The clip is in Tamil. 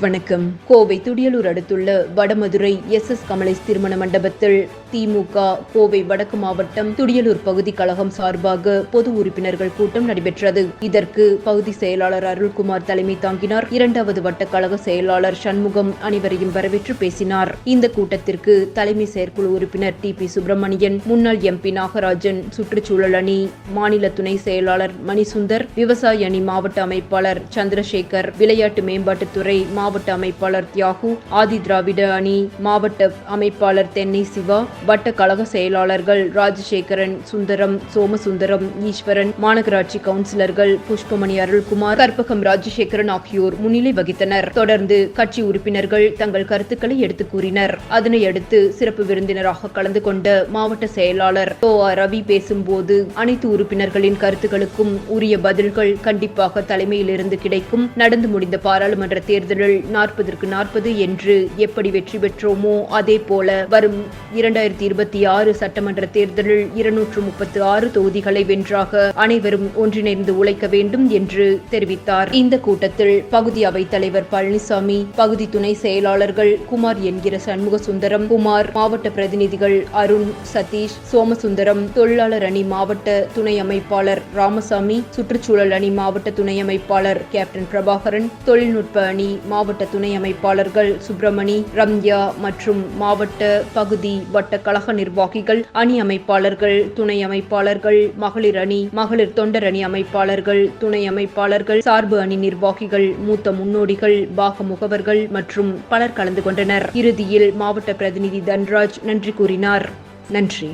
வணக்கம். கோவை துடியலூர் அடுத்துள்ள வடமதுரை எஸ் எஸ் கமலேஷ் திருமண மண்டபத்தில் திமுக கோவை வடக்கு மாவட்டம் துடியலூர் பகுதி கழகம் சார்பாக பொது உறுப்பினர்கள் கூட்டம் நடைபெற்றது. இதற்கு பகுதி செயலாளர் அருள்குமார் தலைமை தாங்கினார். இரண்டாவது வட்ட கழக செயலாளர் சண்முகம் அனைவரையும் வரவேற்று பேசினார். இந்த கூட்டத்திற்கு தலைமை செயற்குழு உறுப்பினர் டி பி சுப்பிரமணியன் முன்னாள் எம்பி நாகராஜன் சுற்றுச்சூழல் அணி மாநில துணை செயலாளர் மணிசுந்தர் விவசாய அணி மாவட்ட அமைப்பாளர் சந்திரசேகர் விளையாட்டு மேம்பாட்டுத்துறை மாவட்ட அமைப்பாளர் தியாகு ஆதி திராவிட அணி மாவட்ட அமைப்பாளர் தென்னை சிவா வட்ட கழக செயலாளர்கள் ராஜசேகரன் சுந்தரம் சோமசுந்தரம் ஈஸ்வரன் மாநகராட்சி கவுன்சிலர்கள் புஷ்பமணி அருள்குமார் கற்பகம் ராஜசேகரன் ஆகியோர் முன்னிலை வகித்தனர். தொடர்ந்து கட்சி உறுப்பினர்கள் தங்கள் கருத்துக்களை எடுத்துக் கூறினர். அதனையடுத்து சிறப்பு விருந்தினராக கலந்து கொண்ட மாவட்ட செயலாளர் ஓ. ஆர். ரவி பேசும்போது அனைத்து உறுப்பினர்களின் கருத்துக்களுக்கும் உரிய பதில்கள் கண்டிப்பாக தலைமையிலிருந்து கிடைக்கும். நடந்து முடிந்த பாராளுமன்ற தேர்தலில் நாற்பதற்கு நாற்பது என்று எப்படி வெற்றி பெற்றோமோ அதே போல வரும் இரண்டாயிரத்தி இருபத்தி ஆறு சட்டமன்ற தேர்தலில் இருநூற்று முப்பத்து ஆறு தொகுதிகளை வென்றாக அனைவரும் ஒன்றிணைந்து உழைக்க வேண்டும் என்று தெரிவித்தார். இந்த கூட்டத்தில் பகுதி அவைத் தலைவர் பழனிசாமி பகுதி துணை செயலாளர்கள் குமார் என்கிற சண்முக சுந்தரம் குமார் மாவட்ட பிரதிநிதிகள் அருண் சதீஷ் சோமசுந்தரம் தொழிலாளர் அணி மாவட்ட துணை அமைப்பாளர் ராமசாமி சுற்றுச்சூழல் அணி மாவட்ட துணை அமைப்பாளர் கேப்டன் பிரபாகரன் தொழில்நுட்ப அணி மாவட்ட துணை அமைப்பாளர்கள் சுப்பிரமணி ரம்யா மற்றும் மாவட்ட பகுதி வட்ட கழக நிர்வாகிகள் அணி அமைப்பாளர்கள் துணை அமைப்பாளர்கள் மகளிர் அணி மகளிர் தொண்டர் அணி அமைப்பாளர்கள் துணை அமைப்பாளர்கள் சார்பு அணி நிர்வாகிகள் மூத்த முன்னோடிகள் பாக முகவர்கள் மற்றும் பலர் கலந்து கொண்டனர். இறுதியில் மாவட்ட பிரதிநிதி தன்ராஜ் நன்றி கூறினார். நன்றி.